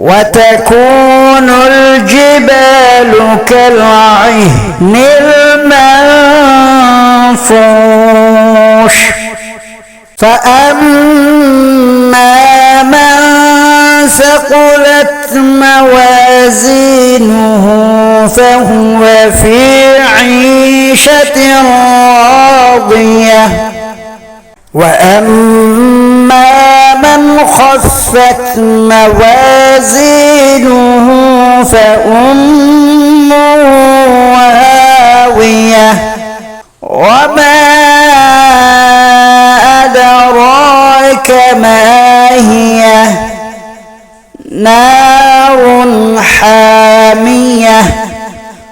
وتكون الجبال كالعهن المنفوش. فأما من ثقلت موازينه فهو في عيشة راضية. وأما خفت موازينه فأمه هاوية وما أدراك ما هي؟ نار حامية.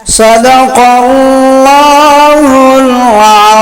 صدق الله العظيم.